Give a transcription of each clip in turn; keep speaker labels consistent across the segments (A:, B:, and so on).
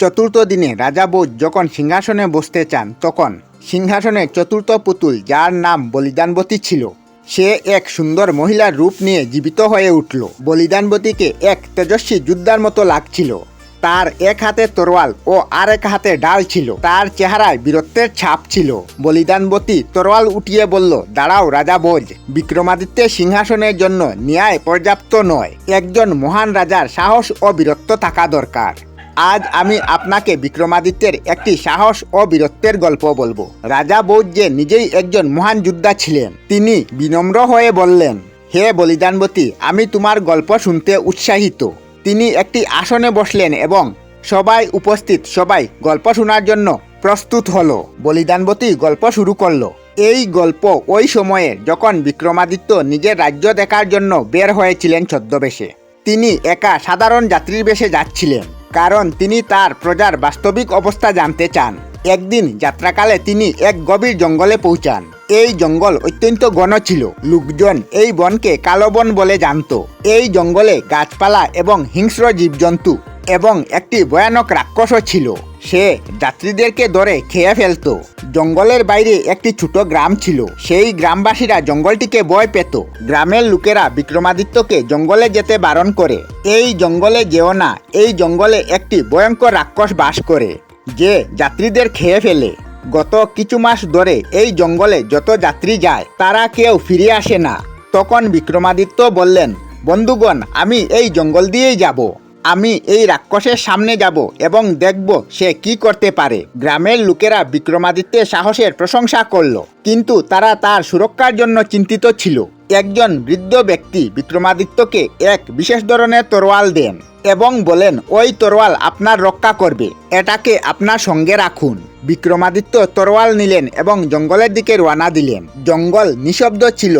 A: চতুর্থ দিনে রাজা বৌদ্ধ যখন সিংহাসনে বসতে চান, তখন সিংহাসনের চতুর্থ পুতুল যার নাম বলিদানবতী ছিল। সে এক সুন্দর মহিলার রূপ নিয়ে জীবিত হয়ে উঠল। বলিদানবতীকে এক তেজস্বী যোদ্ধার মতো লাগছিল। তার এক হাতে তরোয়াল ও আরেক হাতে ডাল ছিল। তার চেহারায় বীরত্বের ছাপ ছিল। বলিদানবতী তরোয়াল উঠিয়ে বলল, দাঁড়াও রাজা ভোজ বিক্রমাদিত্যের সিংহাসনের জন্য ন্যায় পর্যাপ্ত নয়। একজন মহান রাজার সাহস ও বীরত্ব থাকা দরকার। আজ আমি আপনাকে বিক্রমাদিত্যের একটি সাহস ও বীরত্বের গল্প বলব। রাজা বৌদ্ধ যে নিজেই একজন মহান যোদ্ধা ছিলেন, তিনি বিনম্র হয়ে বললেন, হে বলিদানবতী, আমি তোমার গল্প শুনতে উৎসাহিত। তিনি একটি আসনে বসলেন এবং সবাই উপস্থিত, সবাই গল্প শোনার জন্য প্রস্তুত হলো। বলিদানবতী গল্প শুরু করল। এই গল্প ওই সময়ে যখন বিক্রমাদিত্য নিজের রাজ্য দেখার জন্য বের হয়েছিলেন ছদ্মবেশে, তিনি একা সাধারণ যাত্রীর বেশে যাচ্ছিলেন। কারণ তিনি তার প্রজার বাস্তবিক অবস্থা জানতে চান। একদিন যাত্রাকালে তিনি এক গভীর জঙ্গলে পৌঁছান। এই জঙ্গল অত্যন্ত ঘন ছিল। লোকজন এই বনকে কালো বন বলে জানত। এই জঙ্গলে গাছপালা এবং হিংস্র জীবজন্তু এবং একটি ভয়ানক রাক্ষসও ছিল। সে যাত্রীদেরকে ধরে খেয়ে ফেলত। জঙ্গলের বাইরে একটি ছোট গ্রাম ছিল। সেই গ্রামবাসীরা জঙ্গলটিকে ভয় পেত। গ্রামের লোকেরা বিক্রমাদিত্যকে জঙ্গলে যেতে বারণ করে। এই জঙ্গলে যেও না, এই জঙ্গলে একটি ভয়ঙ্কর রাক্ষস বাস করে, যে যাত্রীদের খেয়ে ফেলে। গত কিছু মাস ধরে এই জঙ্গলে যত যাত্রী যায়, তারা কেউ ফিরে আসে না। তখন বিক্রমাদিত্য বললেন, বন্ধুগণ, আমি এই জঙ্গল দিয়েই যাব। আমি এই রাক্ষসের সামনে যাব এবং দেখব সে কি করতে পারে। গ্রামের লোকেরা বিক্রমাদিত্যের সাহসের প্রশংসা করল, কিন্তু তারা তার সুরক্ষার জন্য চিন্তিত ছিল। একজন বৃদ্ধ ব্যক্তি বিক্রমাদিত্যকে এক বিশেষ ধরনের তরোয়াল দেন এবং বলেন, ওই তরোয়াল আপনার রক্ষা করবে, এটাকে আপনার সঙ্গে রাখুন। বিক্রমাদিত্য তরোয়াল নিলেন এবং জঙ্গলের দিকে রওনা দিলেন। জঙ্গল নিঃশব্দ ছিল।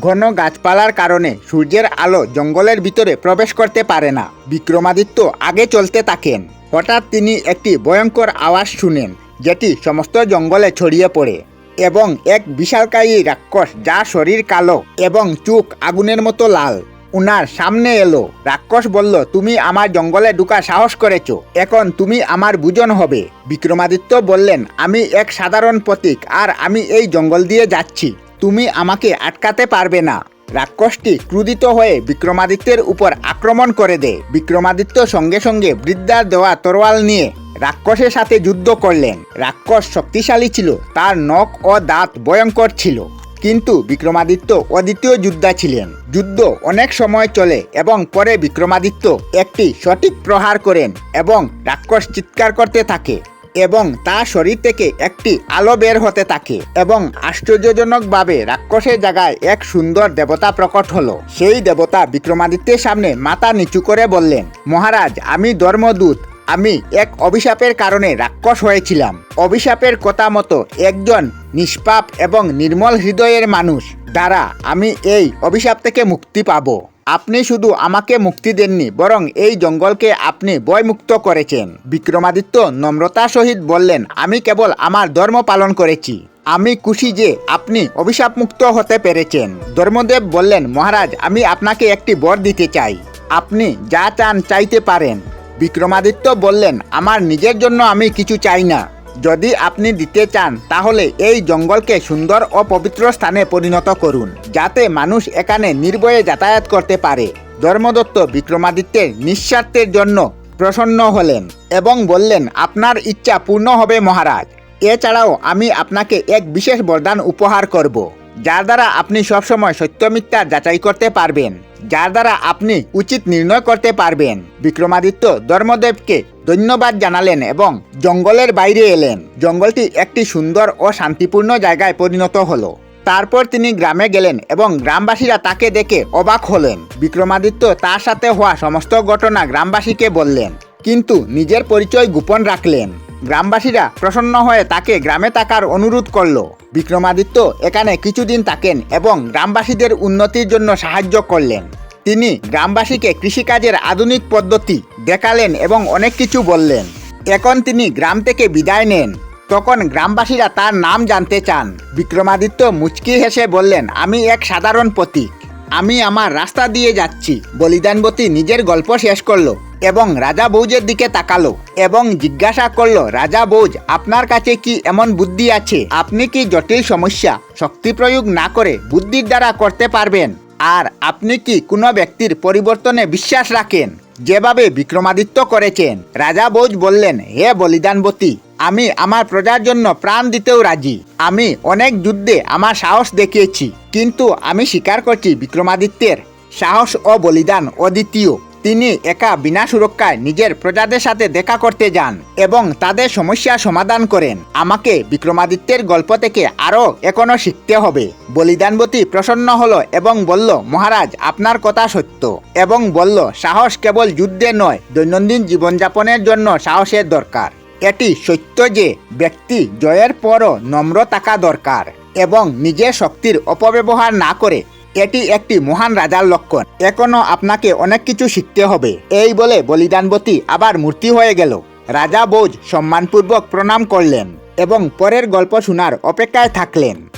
A: ঘন গাছপালার কারণে সূর্যের আলো জঙ্গলের ভিতরে প্রবেশ করতে পারে না। বিক্রমাদিত্য আগে চলতে থাকেন। হঠাৎ তিনি একটি ভয়ঙ্কর আওয়াজ শুনেন, যেটি সমস্ত জঙ্গলে ছড়িয়ে পড়ে এবং এক বিশালকায়ী রাক্ষস যার শরীর কালো এবং চোখ আগুনের মতো লাল। উনার সামনে এলো। রাক্ষস বলল, তুমি আমার জঙ্গলে ঢুকা সাহস করেছ, এখন তুমি আমার বুজন হবে। বিক্রমাদিত্য বললেন, আমি এক সাধারণ প্রতীক, আর আমি এই জঙ্গল দিয়ে যাচ্ছি। তুমি আমাকে আটকাতে পারবে না। রাক্ষসটি ক্রুদিত হয়ে বিক্রমাদিত্যের উপর আক্রমণ করে দেয়। বিক্রমাদিত্য সঙ্গে সঙ্গে বৃদ্ধার দেওয়া তরোয়াল নিয়ে রাক্ষসের সাথে যুদ্ধ করলেন। রাক্ষস শক্তিশালী ছিল, তার নখ ও দাঁত ভয়ঙ্কর ছিল। কিন্তু বিক্রমাদিত্য অদ্বিতীয় যোদ্ধা ছিলেন। যুদ্ধ অনেক সময় চলে এবং পরে বিক্রমাদিত্য একটি সঠিক প্রহার করেন এবং রাক্ষস চিৎকার করতে থাকে। এবং তার শরীর থেকে একটি আলো বের হতে থাকে এবং আশ্চর্যজনকভাবে রাক্ষসের জায়গায় এক সুন্দর দেবতা প্রকট হলো। সেই দেবতা বিক্রমাদিত্যের সামনে মাথা নিচু করে বললেন, মহারাজ, আমি ধর্মদূত। আমি এক অভিশাপের কারণে রাক্ষস হয়েছিলাম। অভিশাপের কথা মতো একজন নিষ্পাপ এবং নির্মল হৃদয়ের মানুষ দ্বারা আমি এই অভিশাপ থেকে মুক্তি পাবো। আপনি শুধু আমাকে মুক্তি দেননি, বরং এই জঙ্গলকে আপনি ভয়মুক্ত করেছেন। বিক্রমাদিত্য নম্রতা সহিত বললেন, আমি কেবল আমার ধর্ম পালন করেছি। আমি খুশি যে আপনি অভিশাপ মুক্ত হতে পেরেছেন। ধর্মদেব বললেন, মহারাজ, আমি আপনাকে একটি বর দিতে চাই। আপনি যা চান চাইতে পারেন। বিক্রমাদিত্য বললেন, আমার নিজের জন্য আমি কিছু চাই না। যদি আপনি দিতে চান, তাহলে এই জঙ্গলকে সুন্দর ও পবিত্র স্থানে পরিণত করুন, যাতে মানুষ এখানে নির্ভয়ে যাতায়াত করতে পারে। ধর্মদত্ত বিক্রমাদিত্যের নিঃস্বার্থের জন্য প্রসন্ন হলেন এবং বললেন, আপনার ইচ্ছা পূর্ণ হবে মহারাজ। এছাড়াও আমি আপনাকে এক বিশেষ বরদান উপহার করব। যার দ্বারা আপনি সবসময় সত্য মিথ্যার যাচাই করতে পারবেন, যার দ্বারা আপনি উচিত নির্ণয় করতে পারবেন। বিক্রমাদিত্য ধর্মদেবকে ধন্যবাদ জানালেন এবং জঙ্গলের বাইরে এলেন। জঙ্গলটি একটি সুন্দর ও শান্তিপূর্ণ জায়গায় পরিণত হলো। তারপর তিনি গ্রামে গেলেন এবং গ্রামবাসীরা তাকে দেখে অবাক হলেন। বিক্রমাদিত্য তার সাথে হওয়া সমস্ত ঘটনা গ্রামবাসীকে বললেন, কিন্তু নিজের পরিচয় গোপন রাখলেন। গ্রামবাসীরা প্রসন্ন হয়ে তাকে গ্রামে থাকার অনুরোধ করল। বিক্রমাদিত্য এখানে কিছুদিন থাকেন এবং গ্রামবাসীদের উন্নতির জন্য সাহায্য করলেন। তিনি গ্রামবাসীকে কৃষিকাজের আধুনিক পদ্ধতি দেখালেন এবং অনেক কিছু বললেন। এখন তিনি গ্রাম থেকে বিদায় নেন। তখন গ্রামবাসীরা তার নাম জানতে চান। বিক্রমাদিত্য মুচকি হেসে বললেন, আমি এক সাধারণ প্রতীক। আমি আমার রাস্তা দিয়ে যাচ্ছি। বলিদানবতী নিজের গল্প শেষ করল। এবং রাজা বৌজের দিকে তাকালো এবং জিজ্ঞাসা করল, রাজা বৌজ আপনার কাছে কি এমন বুদ্ধি আছে? আপনি কি জটিল সমস্যা, শক্তি প্রয়োগ না করে বুদ্ধির দ্বারা করতে পারবেন? আর আপনি কি কোনো ব্যক্তির পরিবর্তনে বিশ্বাস রাখেন? যেভাবে বিক্রমাদিত্য করেছেন। রাজা বৌজ বললেন, হে বলিদানবতী, আমি আমার প্রজার জন্য প্রাণ দিতেও রাজি। আমি অনেক যুদ্ধে আমার সাহস দেখিয়েছি, কিন্তু আমি স্বীকার করছি বিক্রমাদিত্যের সাহস ও বলিদান অদ্বিতীয়। তিনি একা বিনা সুরক্ষায় নিজের প্রজাদের সাথে দেখা করতে যান এবং তাদের সমস্যা সমাধান করেন। আমাকে বিক্রমাদিত্যের গল্প থেকে আরও এখনও শিখতে হবে। বলিদানবতী প্রসন্ন হলো এবং বলল, মহারাজ, আপনার কথা সত্য। এবং বলল, সাহস কেবল যুদ্ধে নয়, দৈনন্দিন জীবনযাপনের জন্য সাহসের দরকার। এটি সত্য যে ব্যক্তি জয়ের পরও নম্র থাকা দরকার এবং নিজের শক্তির অপব্যবহার না করে এটি একটি মহান রাজার লক্ষণ। এখনও আপনাকে অনেক কিছু শিখতে হবে। এই বলে বলিদানবতী আবার মূর্তি হয়ে গেল। রাজা বোঝ সম্মানপূর্বক প্রণাম করলেন এবং পরের গল্প শোনার অপেক্ষায় থাকলেন।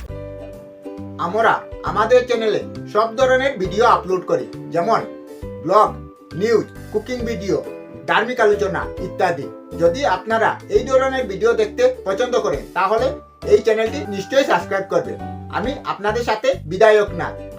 A: আমরা আমাদের চ্যানেলে সব ধরনের ভিডিও আপলোড করি। যেমন ব্লগ নিউজ কুকিং ভিডিও ধার্মিক আলোচনা ইত্যাদি। যদি আপনারা এই ধরনের ভিডিও দেখতে পছন্দ করেন, তাহলে এই চ্যানেলটি নিশ্চয়ই সাবস্ক্রাইব করবেন। আমি আপনাদের সাথে বিদায়ক না।